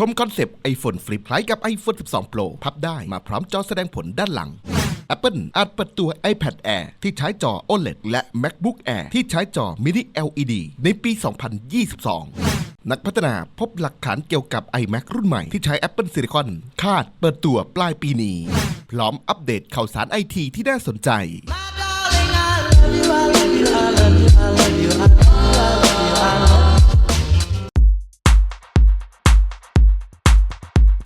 ชมคอนเซปต์ iPhone Flip คล้ายกับ iPhone 12 Pro พับได้มาพร้อมจอแสดงผลด้านหลัง Apple อาจเปิดตัว iPad Air ที่ใช้จอ OLED และ MacBook Air ที่ใช้จอ Mini LED ในปี 2022 นักพัฒนาพบหลักฐานเกี่ยวกับ iMac รุ่นใหม่ที่ใช้ Apple Silicon คาดเปิดตัวปลายปีนี้ พร้อมอัปเดตข่าวสารไอทีที่น่าสนใจ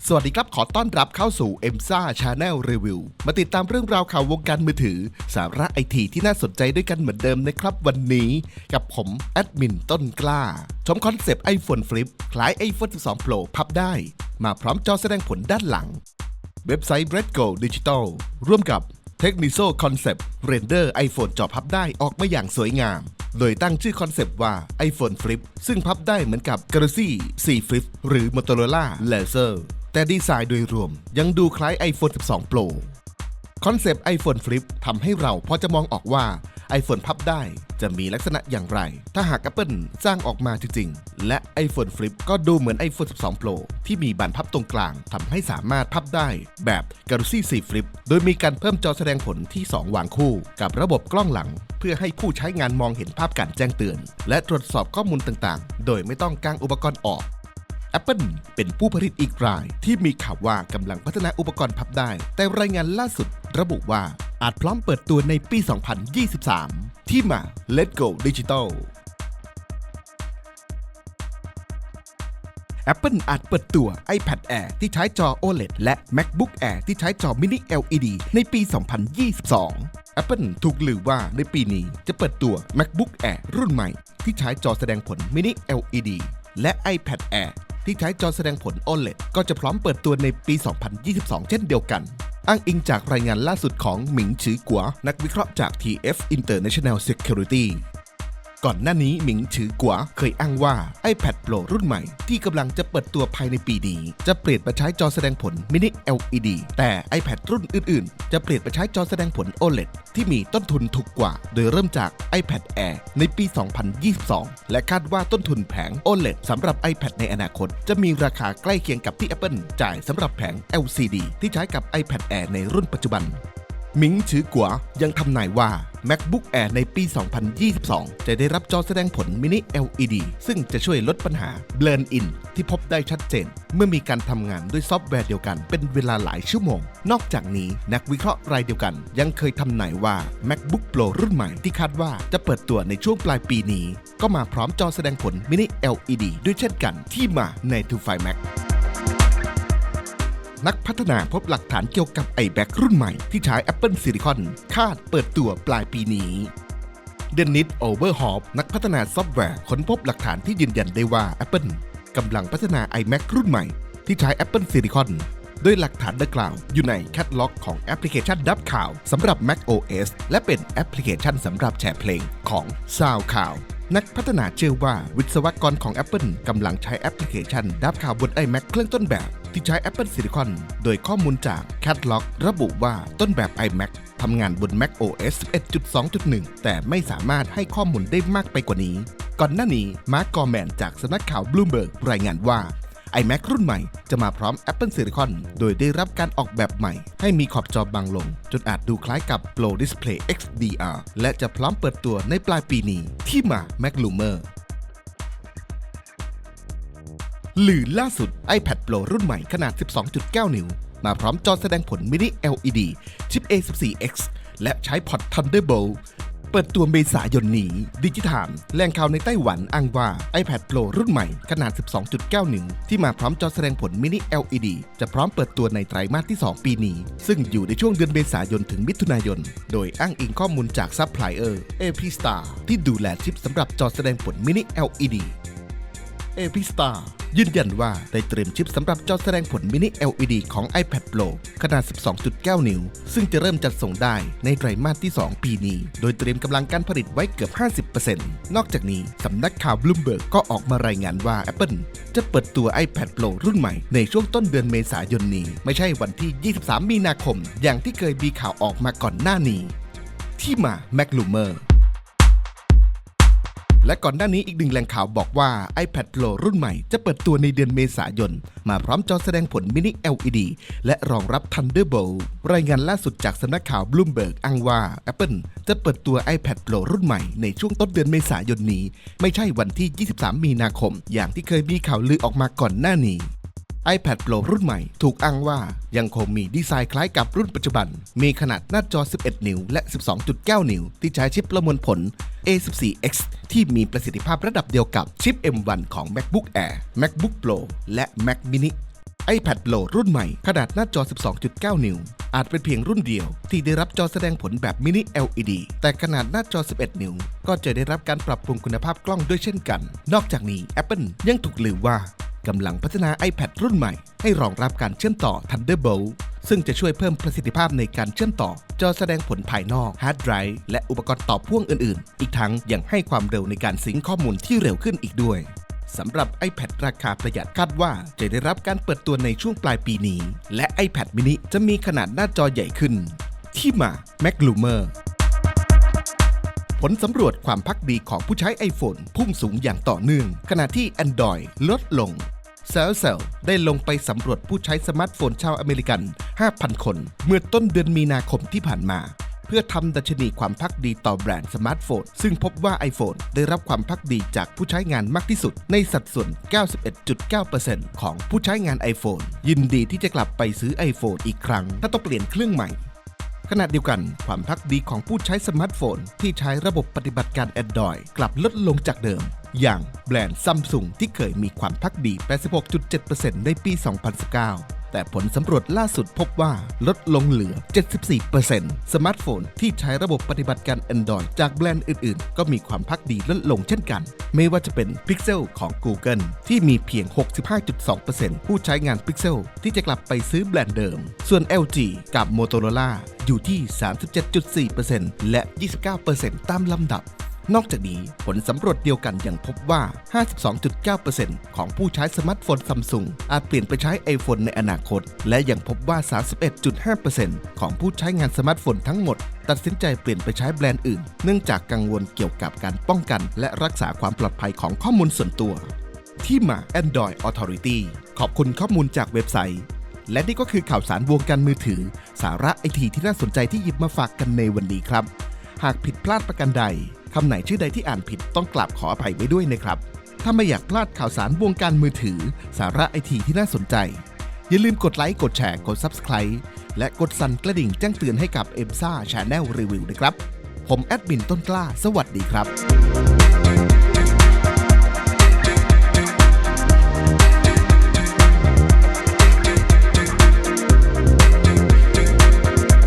สวัสดีครับขอต้อนรับเข้าสู่ e m s a Channel Review มาติดตามเรื่องราวข่าววงการมือถือ สาระไอทีที่น่าสนใจด้วยกันเหมือนเดิมนะครับ วันนี้กับผมแอดมินต้นกล้า ชมคอนเซปต์ iPhone Flip คล้าย iPhone 12 Pro พับได้ มาพร้อมจอแสดงผลด้านหลัง เว็บไซต์ r e d g o Digital ร่วมกับ Techniso Concept Render iPhone จอพับได้ออกมาอย่างสวยงาม โดยตั้งชื่อคอนเซปต์ว่า iPhone Flip ซึ่งพับได้เหมือนกับ Galaxy C Flip หรือ Motorola Laser แต่ดีไซน์โดยรวมยังดูคล้าย iPhone 12 Pro คอนเซปต์ iPhone Flip ทำให้เราพอจะมองออกว่า iPhone พับได้จะมีลักษณะอย่างไร ถ้าหาก Apple สร้างออกมาจริงๆ และ iPhone Flip ก็ดูเหมือน iPhone 12 Pro ที่มีบานพับตรงกลางทำให้สามารถพับได้แบบ Galaxy 4 Flip โดยมีการเพิ่มจอแสดงผลที่ 2 วางคู่ กับระบบกล้องหลัง เพื่อให้ผู้ใช้งานมองเห็นภาพการแจ้งเตือน และตรวจสอบข้อมูลต่างๆ โดยไม่ต้องกางอุปกรณ์ออก Apple เป็นผู้ผลิตอีกราย ที่มีข่าวว่ากำลังพัฒนาอุปกรณ์พับได้ แต่รายงานล่าสุดระบุว่าอาจพร้อมเปิดตัวในปี 2023 ที่มา Let's Go Digital Apple อาจเปิดตัว iPad Air ที่ใช้จอ OLED และ MacBook Air ที่ใช้จอ Mini LED ในปี 2022 Apple ถูกลือว่าในปีนี้จะเปิดตัว MacBook Air รุ่นใหม่ ที่ใช้จอแสดงผล Mini LED และ iPad Air ที่ใช้จอแสดงผล OLED ก็จะพร้อมเปิดตัวในปี 2022 เช่นเดียวกัน อ้างอิงจากรายงานล่าสุดของหมิงฉือกัว นักวิเคราะห์จาก TF International Security ก่อนหน้านี้หมิงฉือกัวเคยอ้างว่า iPad Pro รุ่นใหม่ ที่กำลังจะเปิดตัวภายในปีนี้ จะเปลี่ยนมาใช้จอแสดงผล Mini LED แต่ iPad รุ่นอื่นๆ จะเปลี่ยนไปใช้จอแสดงผล OLED ที่มีต้นทุนถูกกว่า โดยเริ่มจาก iPad Air ในปี 2022 และคาดว่าต้นทุนแผง OLED สำหรับ iPad ในอนาคต จะมีราคาใกล้เคียงกับที่ Apple จ่ายสำหรับแผง LCD ที่ใช้กับ iPad Air ในรุ่นปัจจุบันหมิงฉือกัวยังทำนายว่า MacBook Air ในปี 2022 จะได้รับจอแสดงผล Mini LED ซึ่งจะช่วยลดปัญหา Blend In ที่พบได้ชัดเจน เมื่อมีการทำงานด้วยซอฟต์แวร์เดียวกัน เป็นเวลาหลายชั่วโมง นอกจากนี้นักวิเคราะห์รายเดียวกัน ยังเคยทำนายว่า MacBook Pro รุ่นใหม่ที่คาดว่าจะเปิดตัวในช่วงปลายปีนี้ ก็มาพร้อมจอแสดงผล Mini LED ด้วยเช่นกันที่มาใน To Find Mac นักพัฒนาพบหลักฐานเกี่ยวกับ iMac รุ่นใหม่ที่ใช้ Apple Silicon คาดเปิดตัวปลายปีนี้เดนนิสโอเวอร์ฮอปนักพัฒนาซอฟต์แวร์ค้นพบหลักฐานที่ยืนยันได้ว่า Apple กำลังพัฒนา iMac รุ่นใหม่ที่ใช้ Apple Silicon โดยหลักฐานดังกล่าวอยู่ในแคตล็อกของแอปพลิเคชันดับข่าวสำหรับ Mac OS และเป็นแอปพลิเคชันสำหรับแชร์เพลงของ SoundCloud นักพัฒนาเชื่อว่าวิศวกรของ Apple กำลังใช้แอปพลิเคชันดับข่าวบน iMac เครื่องต้นแบบ ที่ใช้ Apple Silicon โดยข้อมูลจาก Catalog ระบุว่าต้นแบบ iMac ทำงานบน Mac OS 11.2.1 แต่ไม่สามารถให้ข้อมูลได้มากไปกว่านี้ ก่อนหน้านี้มาร์กกอร์แมนจากสำนักข่าวบลูเบิร์กรายงานว่า iMac รุ่นใหม่จะมาพร้อม Apple Silicon โดยได้รับการออกแบบใหม่ ให้มีขอบจอบางลง จนอาจดูคล้ายกับ Pro Display XDR และจะพร้อมเปิดตัวในปลายปีนี้ ที่มา Mac Loomer หรือล่าสุด iPad Pro รุ่นใหม่ขนาด 12.9 นิ้ว มาพร้อมจอแสดงผล Mini LED ชิป A14X และใช้พอร์ต Thunderbolt เปิดตัวเมษายนนี้ ดิจิทามแหล่งข่าวในไต้หวันอ้างว่า iPad Pro รุ่นใหม่ขนาด 12.9 นิ้ว ที่มาพร้อมจอแสดงผล Mini LED จะพร้อมเปิดตัวในไตรมาสที่ 2 ปีนี้ ซึ่งอยู่ในช่วงเดือนเมษายนถึงมิถุนายน โดยอ้างอิงข้อมูลจากซัพพลายเออร์ AP Star ที่ดูแลชิปสำหรับจอแสดงผล Mini LED AP Star ยืนยันว่าได้เตรียมชิปสำหรับจอแสดงผล Mini LED ของ iPad Pro ขนาด 12.9 นิ้ว ซึ่งจะเริ่มจัดส่งได้ในไตรมาสที่ 2 ปีนี้ โดยเตรียมกำลังการผลิตไว้เกือบ 50%นอกจากนี้สำนักข่าว Bloomberg ก็ออกมารายงานว่า Apple จะเปิดตัว iPad Pro รุ่นใหม่ในช่วงต้นเดือนเมษายนนี้ ไม่ใช่วันที่ 23 มีนาคม อย่างที่เคยมีข่าวออกมาก่อนหน้านี้ ที่มา Mac Loomer และก่อนหน้านี้อีกหนึ่งแหล่งข่าวบอกว่า iPad Pro รุ่นใหม่จะเปิดตัวในเดือนเมษายน มาพร้อมจอแสดงผลมินิ LED และรองรับ Thunderbolt รายงานล่าสุดจากสำนักข่าว Bloomberg อ้างว่า Apple จะเปิดตัว iPad Pro รุ่นใหม่ในช่วงต้นเดือนเมษายนนี้ ไม่ใช่วันที่ 23 มีนาคม อย่างที่เคยมีข่าวลือออกมาก่อนหน้านี้ iPad Pro รุ่นใหม่ ถูกอ้างว่ายังคงมีดีไซน์คล้ายกับรุ่นปัจจุบัน มีขนาดหน้าจอ 11 นิ้ว และ 12.9 นิ้ว ที่ใช้ชิปประมวลผล A14X ที่มีประสิทธิภาพระดับเดียวกับชิป M1 ของ MacBook Air MacBook Pro และ Mac mini iPad Pro รุ่นใหม่ ขนาดหน้าจอ 12.9 นิ้ว อาจเป็นเพียงรุ่นเดียว ที่ได้รับจอแสดงผลแบบมินิ LED แต่ขนาดหน้าจอ 11 นิ้ว ก็จะได้รับการปรับปรุงคุณภาพกล้องด้วยเช่นกัน นอกจากนี้ Apple ยังถูกลือว่า กำลังพัฒนา iPad รุ่นใหม่ ให้รองรับการเชื่อมต่อ Thunderbolt ซึ่งจะช่วยเพิ่มประสิทธิภาพในการเชื่อมต่อ จอแสดงผลภายนอกฮาร์ดไดรฟ์และอุปกรณ์ต่อพ่วงอื่นๆ อีกทั้งยังให้ความเร็วในการสิงข้อมูลที่เร็วขึ้นอีกด้วยสำหรับ iPad ราคาประหยัดคาดว่าจะได้รับการเปิดตัวในช่วงปลายปีนี้ และ iPad mini จะมีขนาดหน้าจอใหญ่ขึ้น ที่มา Mac l u m e r ผลสำรวจความพักดีของผู้ใช้ iPhone พุ่งสูงอย่างต่อเนื่อง ขณะที่ Android ลดลง s a l s e l ได้ลงไปสำรวจผู้ใช้สมาร์ทโฟนชาวอเมริกัน 5,000 คน เมื่อต้นเดือนมีนาคมที่ผ่านมา เพื่อทำดัชนีความพักดีต่อแบรนด์สมาร์ทโฟน ซึ่งพบว่า iPhone ได้รับความพักดีจากผู้ใช้งานมากที่สุด ในสัดส่วน 91.9%ของผู้ใช้งาน iPhone ยินดีที่จะกลับไปซื้อ iPhone อีกครั้ง ถ้าต้องเปลี่ยนเครื่องใหม่ ขณะเดียวกัน ความพักดีของผู้ใช้สมาร์ทโฟน ที่ใช้ระบบปฏิบัติการ Android กลับลดลงจากเดิม อย่างแบรนด์ซัมซุงที่เคยมีความพักดี 86.7%ในปี 2019 แต่ผลสำรวจล่าสุดพบว่าลดลงเหลือ 74%สมาร์ทโฟนที่ใช้ระบบปฏิบัติการ Android จากแบรนด์อื่นๆ ก็มีความพักดีลดลงเช่นกัน ไม่ว่าจะเป็น Pixel ของ Google ที่มีเพียง 65.2%ผู้ใช้งาน Pixel ที่จะกลับไปซื้อแบรนด์เดิม ส่วน LG กับ Motorola อยู่ที่ 37.4%และ 29%ตามลำดับ นอกจากนี้ผลสำรวจเดียวกันยังพบว่า 52.9%ของผู้ใช้สมาร์ทโฟนซัมซุงอาจเปลี่ยนไปใช้ iPhone ในอนาคต และยังพบว่า 31.5%ของผู้ใช้งานสมาร์ทโฟนทั้งหมด ตัดสินใจเปลี่ยนไปใช้แบรนด์อื่น เนื่องจากกังวลเกี่ยวกับการป้องกัน และรักษาความปลอดภัยของข้อมูลส่วนตัว ที่มา Android Authority ขอบคุณข้อมูลจากเว็บไซต์ และนี่ก็คือข่าวสารวงการมือถือ สาระไอทีที่น่าสนใจที่หยิบมาฝากกันในวันนี้ครับ หากผิดพลาดประการใด คำไหนชื่อใดที่อ่านผิดต้องกลับขออภัยไว้ด้วยนะครับ ถ้าไม่อยากพลาดข่าวสารวงการมือถือ สาระไอทีที่น่าสนใจ อย่าลืมกดไลค์กดแชร์กด Subscribe และกดสั่นกระดิ่งแจ้งเตือนให้กับ e m s a Channel Review นะครับ ผมแอดมินต้นกล้า สวัสดีครับ